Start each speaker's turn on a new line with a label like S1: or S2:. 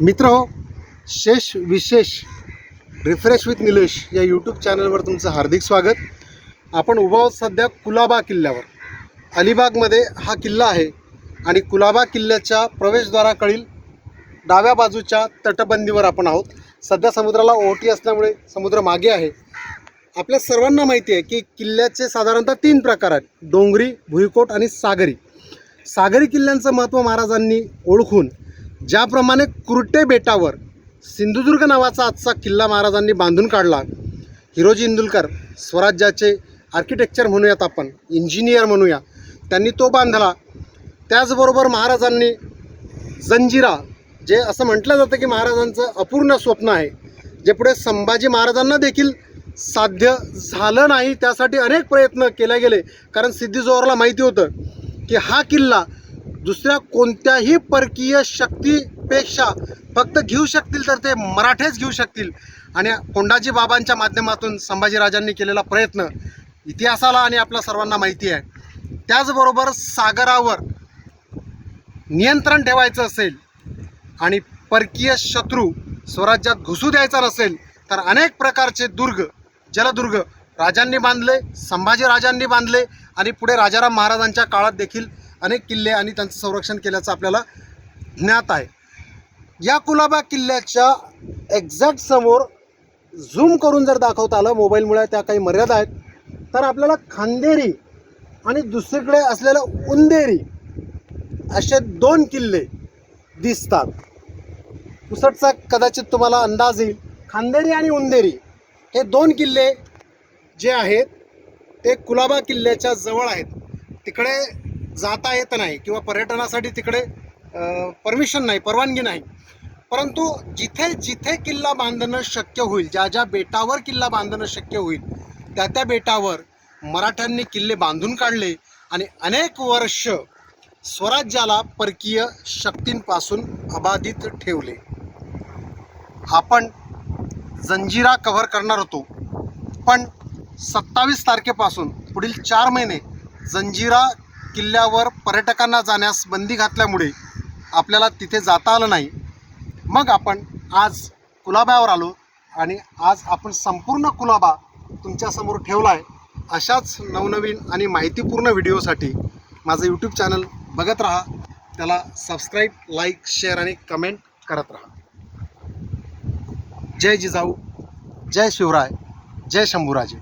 S1: मित्र हो, शेष विशेष रिफ्रेश विथ निलेश या यूट्यूब चॅनलवर तुमचं हार्दिक स्वागत. आपण उभा आहोत सध्या कुलाबा किल्ल्यावर. अलिबागमध्ये हा किल्ला आहे आणि कुलाबा किल्ल्याच्या प्रवेशद्वाराकडील डाव्या बाजूच्या तटबंदीवर आपण आहोत. सध्या समुद्राला ओहोटी असल्यामुळे समुद्र मागे आहे. आपल्या सर्वांना माहिती आहे की किल्ल्याचे साधारणतः तीन प्रकार आहेत. डोंगरी भुईकोट आणि सागरी. सागरी किल्ल्यांचं महत्त्व महाराजांनी ओळखून ज्याप्रमाणे कुर्टे बेटावर सिंधुदुर्ग नावाचा आजचा किल्ला महाराजांनी बांधून काढला हिरोजी इंदुलकर स्वराज्याचे आर्किटेक्चर म्हणूयात आपण इंजिनियर म्हणूया त्यांनी तो बांधला. त्याचबरोबर महाराजांनी जंजिरा जे असं म्हटलं जातं की महाराजांचं अपूर्ण स्वप्न आहे जे पुढे संभाजी महाराजांना देखील साध्य झालं नाही त्यासाठी अनेक प्रयत्न केले गेले. कारण सिद्धी जोहरला माहिती होतं की हा किल्ला दुसऱ्या कोणत्याही परकीय शक्तीपेक्षा फक्त घेऊ शकतील तर ते मराठेच घेऊ शकतील. आणि कोंडाजी बाबांच्या माध्यमातून संभाजीराजांनी केलेला प्रयत्न इतिहासाला आणि आपल्या सर्वांना माहिती आहे. त्याचबरोबर सागरावर नियंत्रण ठेवायचं असेल आणि परकीय शत्रू स्वराज्यात घुसू द्यायचा नसेल तर अनेक प्रकारचे दुर्ग जलदुर्ग राजांनी बांधले संभाजी राजांनी बांधले आणि पुढे राजाराम महाराजांच्या काळात देखील अनेक किल्ले आणि त्यांचं संरक्षण केल्याचं आपल्याला ज्ञात आहे. या कुलाबा किल्ल्याच्या एक्झॅक्ट समोर झूम करून जर दाखवता आलं मोबाईलमुळे त्या काही मर्यादा आहेत तर आपल्याला खांदेरी आणि दुसरीकडे असलेलं उंदेरी असे दोन किल्ले दिसतात. पुसटचा कदाचित तुम्हाला अंदाज येईल. खांदेरी आणि उंदेरी हे दोन किल्ले जे आहेत ते कुलाबा किल्ल्याच्या जवळ आहेत. तिकडे जाता येत नाही किंवा पर्यटनासाठी तिकडे परमिशन नाही परवानगी नाही. परंतु जिथे जिथे किल्ला बांधणं शक्य होईल ज्या ज्या बेटावर किल्ला बांधणं शक्य होईल त्या त्या बेटावर मराठ्यांनी किल्ले बांधून काढले आणि अनेक वर्ष स्वराज्याला परकीय शक्तींपासून अबाधित ठेवले. आपण जंजिरा कव्हर करणार होतो पण सत्तावीस तारखेपासून पुढील चार महिने जंजिरा किल्ल्यावर पर्यटकांना जाण्यास बंदी घातल्यामुळे आपल्याला तिथे जाता आलं नाही. मग आपण आज कुलाब्यावर आलो आणि आज आपण संपूर्ण कुलाबा तुमच्यासमोर ठेवला आहे अशाच नवनवीन आणि माहितीपूर्ण व्हिडिओसाठी माझं यूट्यूब चॅनल बघत राहा. त्याला सबस्क्राईब लाईक शेअर आणि कमेंट करत राहा. जय जिजाऊ जय शिवराय जय शंभूराजे.